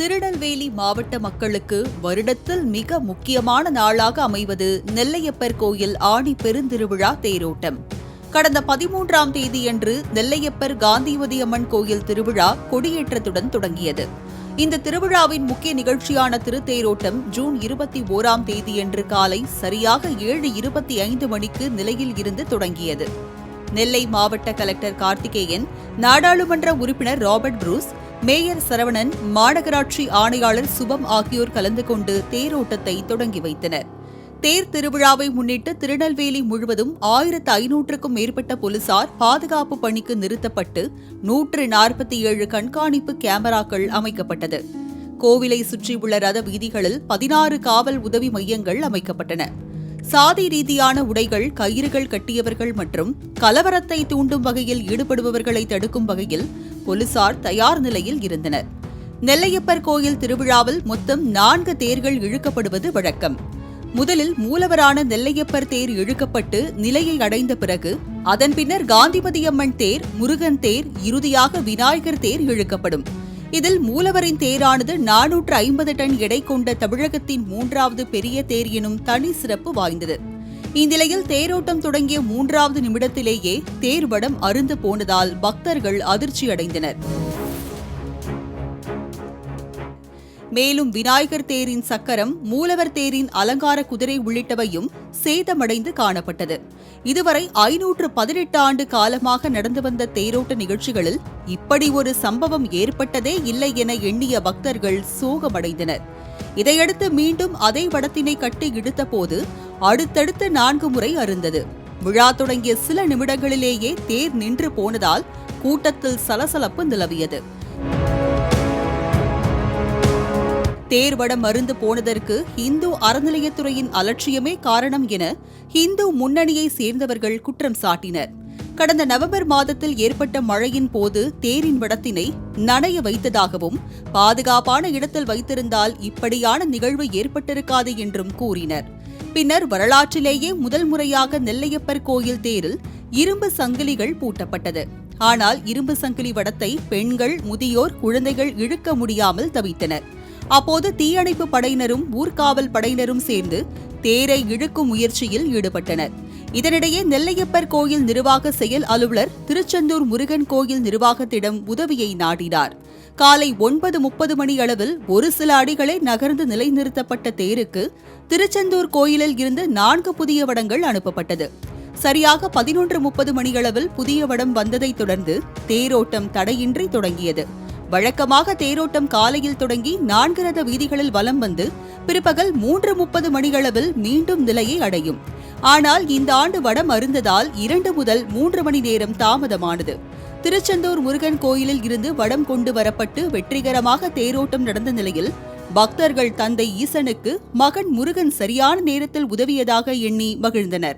திருநெல்வேலி மாவட்ட மக்களுக்கு வருடத்தில் மிக முக்கியமான நாளாக அமைவது நெல்லையப்பர் கோயில் ஆணி பெருந்திருவிழா தேரோட்டம். கடந்த பதிமூன்றாம் தேதியன்று நெல்லையப்பர் காந்திமதி அம்மன் கோயில் திருவிழா கொடியேற்றத்துடன் தொடங்கியது. இந்த திருவிழாவின் முக்கிய நிகழ்ச்சியான திருத்தேரோட்டம் ஜூன் இருபத்தி ஓராம் தேதியன்று காலை சரியாக ஏழு இருபத்தி ஐந்து மணிக்கு நிலையில் இருந்து தொடங்கியது. நெல்லை மாவட்ட கலெக்டர் கார்த்திகேயன் நாடாளுமன்ற உறுப்பினர் ராபர்ட் ப்ரூஸ் மேயர் சரவணன் மாநகராட்சி ஆணையாளர் சுபம் ஆகியோர் கலந்து கொண்டு தேரோட்டத்தை தொடங்கி வைத்தனர். தேர் திருவிழாவை முன்னிட்டு திருநெல்வேலி முழுவதும் ஆயிரத்து ஐநூற்றுக்கும் மேற்பட்ட போலீசார் பாதுகாப்பு பணிக்கு நிறுத்தப்பட்டு நூற்று நாற்பத்தி ஏழு கண்காணிப்பு கேமராக்கள் அமைக்கப்பட்டது. கோவிலை சுற்றியுள்ள ரத வீதிகளில் பதினாறு காவல் உதவி மையங்கள் அமைக்கப்பட்டன. சாதி ரீதியான உடைகள் கயிறுகள் கட்டியவர்கள் மற்றும் கலவரத்தை தூண்டும் வகையில் ஈடுபடுபவர்களை தடுக்கும் வகையில் போலீசார் தயார் நிலையில் இருந்தனர். நெல்லையப்பர் கோயில் திருவிழாவில் மொத்தம் நான்கு தேர்கள் இழுக்கப்படுவது வழக்கம். முதலில் மூலவரான நெல்லையப்பர் தேர் இழுக்கப்பட்டு நிலையை அடைந்த பிறகு அதன் பின்னர் காந்திமதியம்மன் தேர் முருகன் தேர் இறுதியாக விநாயகர் தேர் இழுக்கப்படும். இதில் மூலவரின் தேரானது நானூற்று ஐம்பது டன் எடை கொண்ட தமிழகத்தின் மூன்றாவது பெரிய தேர் எனும் தனி சிறப்பு வாய்ந்தது. இந்நிலையில் தேரோட்டம் தொடங்கிய மூன்றாவது நிமிடத்திலேயே தேர்வடம் அருந்து போனதால் பக்தர்கள் அதிர்ச்சியடைந்தனர். மேலும் விநாயகர் தேரின் சக்கரம் மூலவர் தேரின் அலங்கார குதிரை உள்ளிட்டவையும் சேதமடைந்து காணப்பட்டது. இதுவரை ஐநூற்று பதினெட்டு ஆண்டு காலமாக நடந்து வந்த தேரோட்ட நிகழ்ச்சிகளில் இப்படி ஒரு சம்பவம் ஏற்பட்டதே இல்லை என எண்ணிய பக்தர்கள் சோகமடைந்தனர். இதையடுத்து மீண்டும் அதே வடத்தினை கட்டி இழுத்தபோது அடுத்தடுத்து நான்கு முறை அருந்தது. விழா தொடங்கிய சில நிமிடங்களிலேயே தேர் நின்று போனதால் கூட்டத்தில் சலசலப்பு நிலவியது. தேர்வடம் மருந்து போனதற்கு இந்து அறநிலையத்துறையின் அலட்சியமே காரணம் என இந்து முன்னணியை சேர்ந்தவர்கள் குற்றம் சாட்டினர். கடந்த நவம்பர் மாதத்தில் ஏற்பட்ட மழையின் போது தேரின் வடத்தினை நனைய வைத்ததாகவும் பாதுகாப்பான இடத்தில் வைத்திருந்தால் இப்படியான நிகழ்வு ஏற்பட்டிருக்காது என்றும் கூறினர். பின்னர் வரலாற்றிலேயே முதல் முறையாக நெல்லையப்பர் கோயில் தேரில் இரும்பு சங்கிலிகள் பூட்டப்பட்டது. ஆனால் இரும்பு சங்கிலி வடத்தை பெண்கள் முதியோர் குழந்தைகள் இழுக்க முடியாமல் தவித்தனர். அப்போது தீயணைப்பு படையினரும் ஊர்காவல் படையினரும் சேர்ந்து தேரை இழுக்கும் முயற்சியில் ஈடுபட்டனர். இதனிடையே நெல்லையப்பர் கோயில் நிர்வாக செயல் அலுவலர் திருச்செந்தூர் முருகன் கோயில் நிர்வாகத்திடம் உதவியை நாடினார். காலை ஒன்பது முப்பது மணி அளவில் ஒரு சில அடிகளை நகர்ந்து நிலைநிறுத்தப்பட்ட தேருக்கு திருச்செந்தூர் கோயிலில் இருந்து நான்கு புதிய வடங்கள் அனுப்பப்பட்டது. சரியாக பதினொன்று முப்பது மணியளவில் புதிய வடம் வந்ததைத் தொடர்ந்து தேரோட்டம் தடையின்றி தொடங்கியது. வழக்கமாக தேரோட்டம் காலையில் தொடங்கி நான்கு ரத வீதிகளில் வலம் வந்து பிற்பகல் மூன்று முப்பது மணியளவில் மீண்டும் நிலையை அடையும். ஆனால் இந்த ஆண்டு வடம் அருந்ததால் இரண்டு முதல் மூன்று மணி நேரம் தாமதமானது. திருச்செந்தூர் முருகன் கோயிலில் இருந்து வடம் கொண்டு வரப்பட்டு வெற்றிகரமாக தேரோட்டம் நடந்த நிலையில் பக்தர்கள் தந்தை ஈசனுக்கு மகன் முருகன் சரியான நேரத்தில் உதவியதாக எண்ணி மகிழ்ந்தனர்.